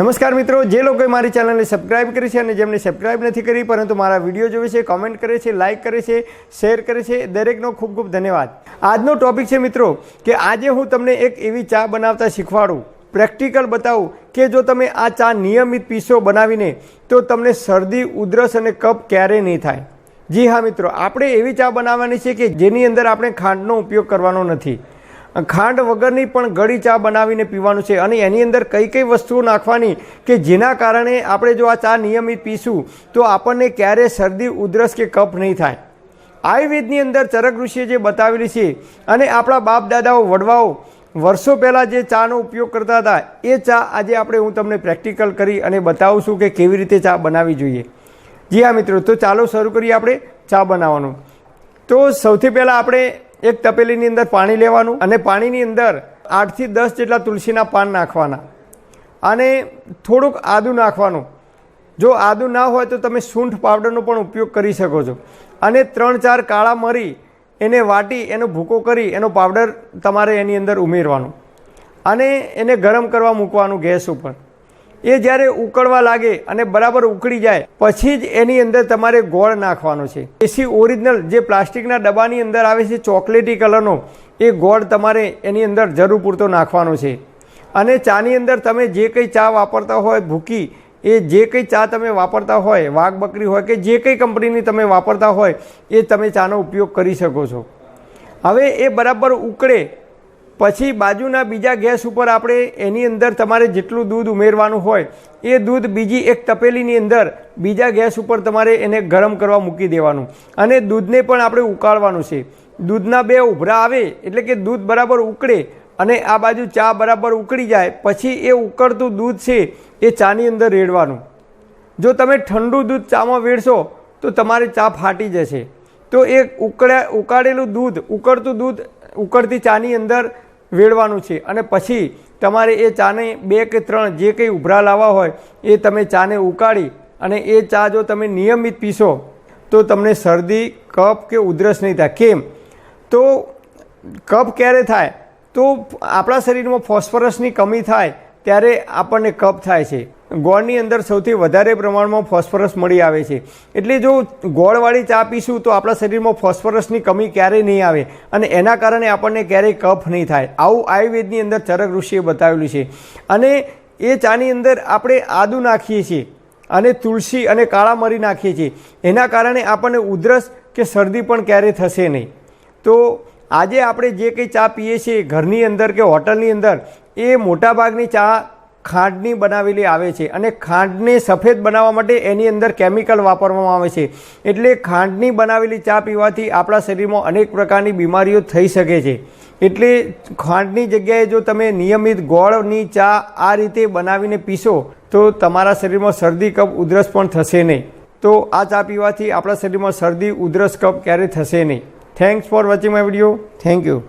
નમસ્કાર મિત્રો, જે લોકોએ મારી ચેનલને સબસ્ક્રાઇબ કરી છે અને જેમને સબસ્ક્રાઇબ નથી કરી, પરંતુ મારા વીડિયો જોવે છે કોમેન્ટ કરે છે લાઇક કરે છે શેર કરે છે, દરેકનો ખૂબ ખૂબ ધન્યવાદ. આજનો ટોપિક છે મિત્રો, કે આજે હું તમને એક એવી ચા બનાવતા શીખવાડું. પ્રેક્ટિકલ બતાવું કે જો તમે આ ચા નિયમિત પીશો બનાવીને, તો તમને શરદી, ઉધરસ અને કપ ક્યારેય નહીં થાય. જી હા મિત્રો, આપણે એવી ચા બનાવવાની છે કે જેની અંદર આપણે ખાંડનો ઉપયોગ કરવાનો નથી. ખાંડ વગરની પણ ગળી ચા બનાવીને પીવાનું છે. અને એની અંદર કઈ કઈ વસ્તુઓ નાખવાની કે જેના કારણે આપણે જો આ ચા નિયમિત પીશું, તો આપણને ક્યારે શરદી, ઉધરસ કે કફ નહીં થાય. આયુર્વેદની અંદર ચરક ઋષિએ જે બતાવેલી છે અને આપણા બાપ દાદાઓ, વડવાઓ વર્ષો પહેલાં જે ચાનો ઉપયોગ કરતા હતા, એ ચા આજે આપણે હું તમને પ્રેક્ટિકલ કરી અને બતાવું છું કે કેવી રીતે ચા બનાવવી જોઈએ. જી હા મિત્રો, તો ચાલો શરૂ કરીએ આપણે ચા બનાવવાનું. તો સૌથી પહેલાં આપણે એક તપેલીની અંદર પાણી લેવાનું અને પાણીની અંદર આઠથી દસ જેટલા તુલસીના પાન નાખવાના. અને થોડુંક આદું નાખવાનું. જો આદું ના હોય તો તમે સૂંઠ પાવડરનો પણ ઉપયોગ કરી શકો છો. અને ત્રણ ચાર કાળા મરી એને વાટી, એનો ભૂકો કરી, એનો પાવડર તમારે એની અંદર ઉમેરવાનો. અને એને ગરમ કરવા મૂકવાનું ગેસ ઉપર. એ જ્યારે ઉકળવા લાગે અને બરાબર ઉકળી જાય, પછી જ એની અંદર તમારે ગોળ નાખવાનો છે. એસી ઓરિજિનલ જે પ્લાસ્ટિકના ડબ્બાની અંદર આવે છે, ચોકલેટી કલરનો, એ ગોળ તમારે એની અંદર જરૂર પૂરતો નાખવાનો છે. અને ચાની અંદર તમે જે કંઈ ચા વાપરતા હોય, ભૂકી, એ જે કંઈ ચા તમે વાપરતા હોય, વાઘ બકરી હોય કે જે કંઈ કંપનીની તમે વાપરતા હોય, એ તમે ચાનો ઉપયોગ કરી શકો છો. હવે એ બરાબર ઉકળે પછી બાજુના બીજા ગેસ ઉપર આપણે એની અંદર તમારે જેટલું દૂધ ઉમેરવાનું હોય, એ દૂધ બીજી એક તપેલીની અંદર બીજા ગેસ ઉપર તમારે એને ગરમ કરવા મૂકી દેવાનું. અને દૂધને પણ આપણે ઉકાળવાનું છે. દૂધના બે ઉભરા આવે, એટલે કે દૂધ બરાબર ઉકળે અને આ બાજુ ચા બરાબર ઉકળી જાય, પછી એ ઉકળતું દૂધ છે એ ચાની અંદર રેડવાનું. જો તમે ઠંડુ દૂધ ચામાં વેડશો, તો તમારી ચા ફાટી જશે. તો એ ઉકળ્યા, ઉકાળેલું દૂધ, ઉકળતું દૂધ ઉકળતી ચાની અંદર વેડવાનું છે. અને પછી તમારે એ ચાને બે કે ત્રણ જે કંઈ ઉભરા લાવવા હોય, એ તમે ચાને ઉકાળી અને એ ચા જો તમે નિયમિત પીશો, તો તમને શરદી, કફ કે ઉધરસ નહીં થાય. કેમ? તો કફ ક્યારે થાય? તો આપણા શરીરમાં ફોસ્ફરસની કમી થાય, ત્યારે આપણને કફ થાય છે. ગોળની અંદર સૌથી વધારે પ્રમાણમાં ફોસ્ફરસ મળી આવે છે. એટલે જો ગોળવાળી ચા પીશું તો આપણા શરીરમાં ફોસ્ફરસની કમી ક્યારેય નહીં આવે અને એના કારણે આપણને ક્યારેય કફ નહીં થાય. આવું આયુર્વેદની અંદર ચરક ઋષિએ બતાવેલું છે. અને એ ચાની અંદર આપણે આદુ નાખીએ છીએ અને તુલસી અને કાળા મરી નાખીએ છીએ. એના કારણે આપણને ઉધરસ કે શરદી પણ ક્યારેય થશે નહીં. તો આજે આપણે જે કંઈ ચા પીએ છીએ ઘરની અંદર કે હોટલની અંદર, એ મોટાભાગની ચા ખાંડની બનાવેલી આવે છે અને ખાંડને સફેદ બનાવવા માટે એની અંદર કેમિકલ વાપરવામાં આવે છે. એટલે ખાંડની બનાવેલી ચા પીવાથી આપણા શરીરમાં અનેક પ્રકારની બીમારીઓ થઈ શકે છે. એટલે ખાંડની જગ્યાએ જો તમે નિયમિત ગોળની ચા આ રીતે બનાવીને પીશો, તો તમારા શરીરમાં શરદી, કફ, ઉધરસ પણ થશે નહીં. તો આ ચા પીવાથી આપણા શરીરમાં શરદી, ઉધરસ, કફ ક્યારેય થશે નહીં. Thanks for watching my video thank you